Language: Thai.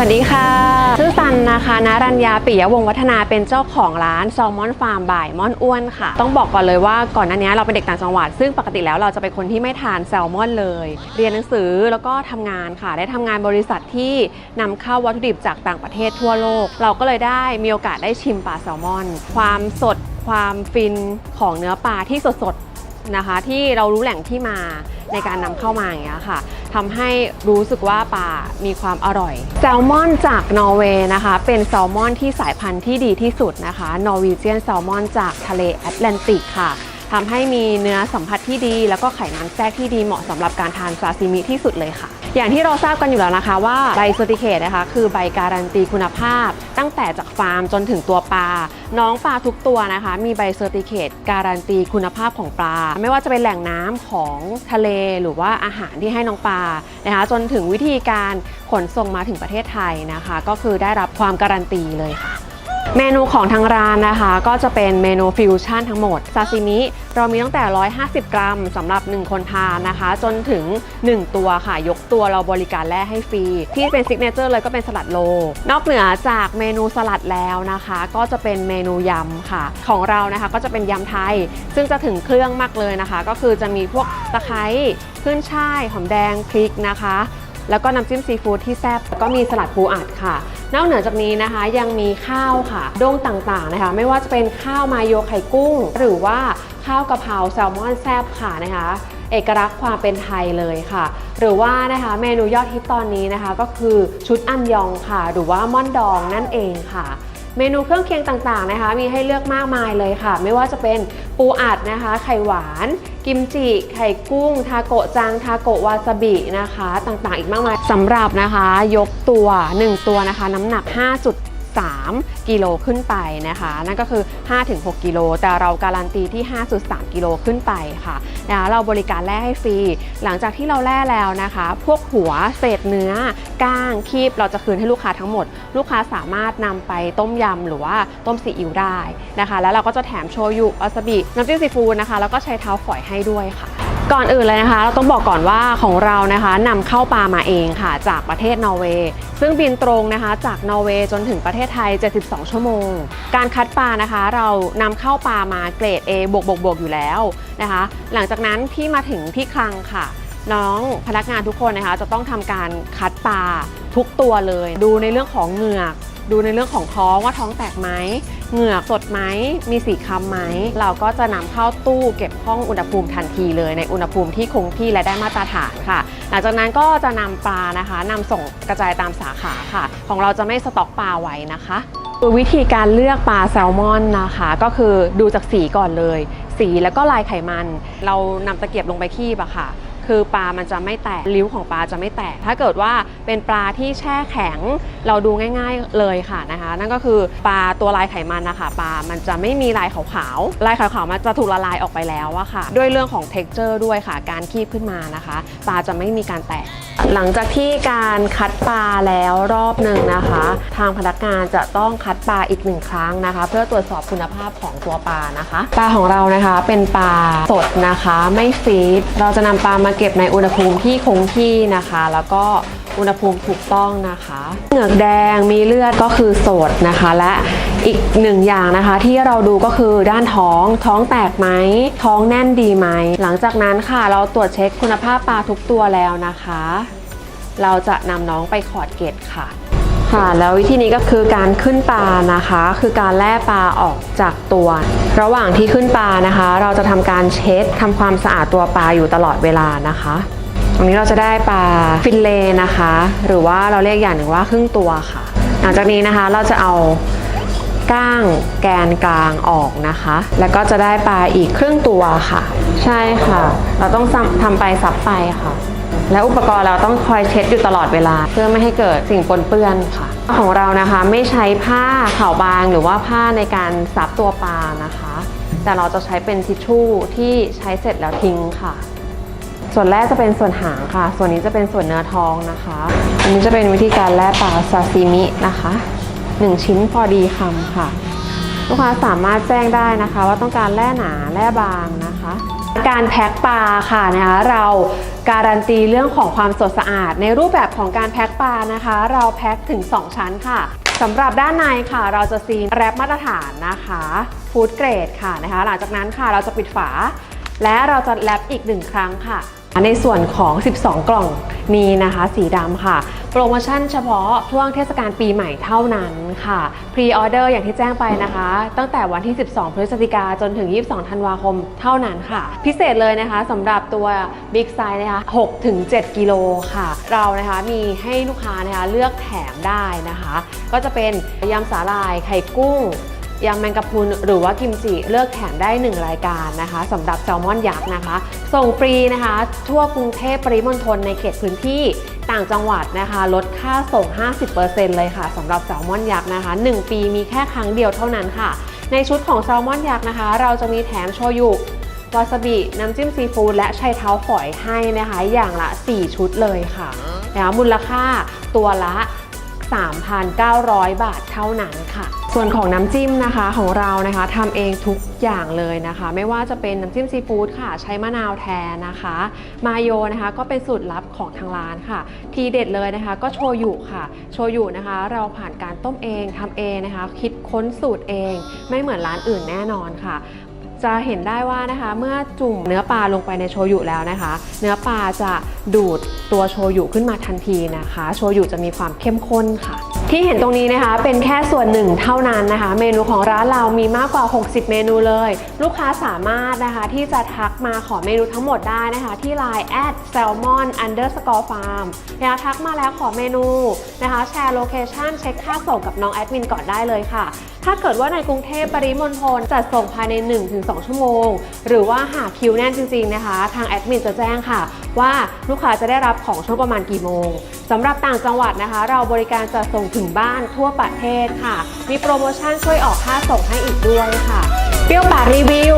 วัสดีค่ะ ชื่อซันนะคะนารัญญาปิยวงวัฒนาเป็นเจ้าของร้านแซลมอนฟาร์มบ่ายม่อนอ้วนค่ะ ต้องบอกก่อนเลยว่าก่อนหน้านี้เราเป็นเด็กต่างจังหวัด ซึ่งปกติแล้วเราจะเป็นคนที่ไม่ทานแซลมอนเลย เรียนหนังสือแล้วก็ทำงานค่ะ ได้ทำงานบริษัทที่นำเข้าวัตถุดิบจากต่างประเทศทั่วโลก เราก็เลยได้มีโอกาสได้ชิมปลาแซลมอน ความสดความฟินของเนื้อปลาที่สดๆนะคะ ที่เรารู้แหล่งที่มา ในการนำเข้ามาอย่างเงี้ยค่ะทำให้รู้สึกว่าปลามีความอร่อย แซลมอนจากนอร์เวย์นะคะ เป็นแซลมอนที่สายพันธุ์ที่ดีที่สุดนะคะนอร์วีเจียนแซลมอนจากทะเลแอตแลนติกค่ะทำให้มีเนื้อสัมผัสที่ดี แล้วก็ไขมันแทรกที่ดีเหมาะสำหรับการทานซาซิมิที่สุดเลยค่ะ อย่างที่เราทราบกันอยู่แล้วนะคะว่าใบเซอร์ติเคตนะคะคือใบการันตีคุณภาพ ตั้งแต่จากฟาร์มจนถึงตัวปลา น้องปลาทุกตัวนะคะ มีใบเซอร์ติเคตการันตีคุณภาพของปลา ไม่ว่าจะเป็นแหล่งน้ำของทะเลหรือว่าอาหารที่ให้น้องปลานะคะจนถึงวิธีการขนส่งมาถึงประเทศไทยนะคะ ก็คือได้รับความการันตีเลยค่ะ เมนูของทางร้านนะคะ ก็จะเป็นเมนูฟิวชั่นทั้งหมดซาซิมิเรามีตั้งแต่ 150 กรัมสำหรับ 1 คนทานนะคะ จนถึง 1 ตัวค่ะ ยกตัวเราบริการแล่ให้ฟรี ที่เป็นซิกเนเจอร์เลยก็เป็นสลัดโล นอกเหนือจากเมนูสลัดแล้วนะคะ ก็จะเป็นเมนูยำค่ะ ของเรานะคะก็จะเป็นยำไทย ซึ่งจะถึงเครื่องมากเลยนะคะ ก็คือจะมีพวกตะไคร้ขึ้นช่ายหอมแดงพริกนะคะ แล้วก็น้ำจิ้มซีฟู้ดที่แซ่บแล้วก็มีสลัดปูอัดค่ะ นอกเหนือจากนี้นะคะยังมีข้าวค่ะด้งต่างๆนะคะ ไม่ว่าจะเป็นข้าวมาโยไข่กุ้ง หรือว่าข้าวกะเพราแซลมอนแซบค่ะนะคะ เอกลักษณ์ความเป็นไทยเลยค่ะ หรือว่านะคะเมนูยอดฮิตตอนนี้นะคะ ก็คือชุดอันยองค่ะ หรือว่าม่อนดองนั่นเองค่ะ เมนูเครื่องเคียงต่างๆนะคะ มีให้เลือกมากมายเลยค่ะ ไม่ว่าจะเป็นปูอัดนะคะ ไข่หวาน กิมจิ ไข่กุ้ง ทาโกะจัง ทาโกะวาซาบินะคะ ต่างๆ อีกมากมายสำหรับนะคะ ยกตัว 1 ตัวนะคะ น้ำหนัก 3 กิโลขึ้นไปนะคะ นั่นก็คือ 5-6 กิโล แต่เราการันตีที่ 5.3 กิโลขึ้นไปค่ะนะคะเราบริการแล่ให้ฟรี หลังจากที่เราแล่แล้วนะคะ พวกหัวเศษเนื้อก้างคีบเราจะคืนให้ลูกค้าทั้งหมด ลูกค้าสามารถนำไปต้มยำหรือว่าต้มซีอิ๊วได้นะคะ แล้วเราก็จะแถมโชยุวาซาบิน้ำจิ้มซีฟู้ดนะคะ แล้วก็ใช้เท้าฝอยให้ด้วยค่ะ ก่อนอื่นเลยนะคะ เราต้องบอกก่อนว่าของเรานะคะนำเข้าปลามาเองค่ะ จากประเทศนอร์เวย์ซึ่งบินตรงนะคะจากนอร์เวย์จนถึงประเทศไทย 72 ชั่วโมง การคัดปลานะคะ เรานำเข้าปลามาเกรด A บวกบวกบวกอยู่แล้วนะคะ หลังจากนั้นที่มาถึงที่คลังค่ะ น้องพนักงานทุกคนนะคะ จะต้องทำการคัดปลาทุกตัวเลย ดูในเรื่องของเหงือก ดูในเรื่องของท้องว่าท้องแตกไหมเหงือกสดไหมมีสีคล้ำไหมเราก็จะนำเข้าตู้เก็บห้องอุณหภูมิทันทีเลยในอุณหภูมิที่คงที่และได้มาตรฐานค่ะ หลังจากนั้นก็จะนำปลานะคะนำส่งกระจายตามสาขาค่ะ ของเราจะไม่สต็อกปลาไว้นะคะวิธีการเลือกปลาแซลมอนนะคะ ก็คือดูจากสีก่อนเลย สีแล้วก็ลายไขมัน เรานำตะเกียบลงไปคีบอะค่ะ คือปลามันจะไม่แตกริ้วของปลาจะไม่แตก ถ้าเกิดว่าเป็นปลาที่แช่แข็งเราดูง่าย ๆเลยค่ะนะคะ นั่นก็คือปลาตัวลายไขมันนะคะปลามันจะไม่มีลายขาวๆลายขาวๆมันจะถูกละลายออกไปแล้วอะค่ะ ด้วยเรื่องของ t e x t อร์ด้วยค่ะ การคีบขึ้นมานะคะ ปลาจะไม่มีการแตก หลังจากที่การคัดปลาแล้วรอบหนึ่งนะคะ ทางพนักงานจะต้องคัดปลาอีกหนึ่งครั้งนะคะ เพื่อตรวจสอบคุณภาพของตัวปลานะคะ ปลาของเรานะคะเป็นปลาสดนะคะ ไม่ฟีดเราจะนำปลามาเก็บในอุณหภูมิที่คงที่นะคะ แล้วก็อุณหภูมิถูกต้องนะคะ เหงือกแดงมีเลือดก็คือสดนะคะ และอีกหนึ่งอย่างนะคะที่เราดูก็คือด้านท้องท้องแตกไหมท้องแน่นดีไหม หลังจากนั้นค่ะ เราตรวจเช็คคุณภาพปลาทุกตัวแล้วนะคะ เราจะนำน้องไปขอดเกตค่ะ ค่ะแล้ววิธีนี้ก็คือการขึ้นปลานะคะ คือการแล่ปลาออกจากตัว ระหว่างที่ขึ้นปลานะคะ เราจะทำการเช็ดทำความสะอาดตัวปลาอยู่ตลอดเวลานะคะตรงนี้เราจะได้ปลาฟินเลนะคะ หรือว่าเราเรียกอย่างหนึ่งว่าครึ่งตัวค่ะ หลังจากนี้นะคะเราจะเอาก้างแกนกลางออกนะคะ แล้วก็จะได้ปลาอีกครึ่งตัวค่ะ ใช่ค่ะ เราต้องทำไปซับไปค่ะ และอุปกรณ์เราต้องคอยเช็ดอยู่ตลอดเวลา เพื่อไม่ให้เกิดสิ่งปนเปื้อนค่ะ ของเรานะคะไม่ใช้ผ้าขาวบางหรือว่าผ้าในการซับตัวปลานะคะ แต่เราจะใช้เป็นทิชชู่ที่ใช้เสร็จแล้วทิ้งค่ะ ส่วนแรกจะเป็นส่วนหางค่ะ ส่วนนี้จะเป็นส่วนเนื้อท้องนะคะ อันนี้จะเป็นวิธีการแล่ปลาซาซิมินะคะหนึ่งชิ้นพอดีคำค่ะ ลูกค้าสามารถแจ้งได้นะคะ ว่าต้องการแล่หนาแล่บางนะคะ การแพ็คปลาค่ะนะคะเราการันตีเรื่องของความสดสะอาด ในรูปแบบของการแพ็คปลานะคะ เราแพ็คถึง 2 ชั้นค่ะสำหรับด้านในค่ะ เราจะซีนแรปมาตรฐานนะคะฟู้ดเกรดค่ะนะคะ หลังจากนั้นค่ะเราจะปิดฝา และเราจะแรปอีกหนึ่งครั้งค่ะ ในส่วนของ 12 กล่องนี้นะคะสีดำค่ะ โปรโมชั่นเฉพาะช่วงเทศกาลปีใหม่เท่านั้นค่ะพรีออเดอร์อย่างที่แจ้งไปนะคะ ตั้งแต่วันที่ 12 พฤศจิกาจนถึง 22 ธันวาคมเท่านั้นค่ะ พิเศษเลยนะคะสำหรับตัว Big Size นะคะ6ถึง7กิโลค่ะ เรานะคะมีให้ลูกค้านะคะเลือกแถมได้นะคะ ก็จะเป็นยำสาหร่ายไข่กุ้ง ยำแมงกะพรุนหรือว่ากิมจิเลือกแถมได้ 1 รายการนะคะสำหรับแซลมอนยักษ์นะคะ ส่งฟรีนะคะ ทั่วกรุงเทพปริมณฑลในเขตพื้นที่ต่างจังหวัดนะคะ ลดค่าส่ง 50%เลยค่ะสำหรับแซลมอนยักษ์นะคะ 1 ปีมีแค่ครั้งเดียวเท่านั้นค่ะ ในชุดของแซลมอนยักษ์นะคะ เราจะมีแถมโชยุวาซาบิ น้ำจิ้มซีฟู้ดและไชเท้าฝอยให้นะคะ อย่างละ 4 ชุดเลยค่ะนะคะมูลค่าตัวละ 3,900 บาทเท่านั้นค่ะ ส่วนของน้ำจิ้มนะคะของเรานะคะทำเองทุกอย่างเลยนะคะ ไม่ว่าจะเป็นน้ำจิ้มซีฟู้ดค่ะ ใช้มะนาวแทนนะคะ มาโยนะคะก็เป็นสูตรลับของทางร้านค่ะ ทีเด็ดเลยนะคะก็โชยุค่ะ โชยุนะคะ เราผ่านการต้มเองทำเองนะคะ คิดค้นสูตรเอง ไม่เหมือนร้านอื่นแน่นอนค่ะ จะเห็นได้ว่านะคะเมื่อจุ่มเนื้อปลาลงไปในโชยุแล้วนะคะ เนื้อปลาจะดูดตัวโชยุขึ้นมาทันทีนะคะ โชยุจะมีความเข้มข้นค่ะ ที่เห็นตรงนี้นะคะเป็นแค่ส่วนหนึ่งเท่านั้นนะคะ เมนูของร้านเรามีมากกว่า 60 เมนูเลย ลูกค้าสามารถนะคะที่จะทักมาขอเมนูทั้งหมดได้นะคะที่ Line at salmon underscore farm นะคะทักมาแล้วขอเมนูนะคะแชร์โลเคชันเช็คค่าส่งกับน้องแอดมินก่อนได้เลยค่ะ ถ้าเกิดว่าในกรุงเทพปริมณฑลจัดส่งภายใน 1-2 ชั่วโมง หรือว่าหากคิวแน่นจริงๆนะคะ ทางแอดมินจะแจ้งค่ะว่าลูกค้าจะได้รับของช่วงประมาณกี่โมงสำหรับต่างจังหวัดนะคะ เราบริการจะส่งถึงบ้านทั่วประเทศค่ะ มีโปรโมชั่นช่วยออกค่าส่งให้อีกด้วยค่ะ เปรี้ยวปากรีวิว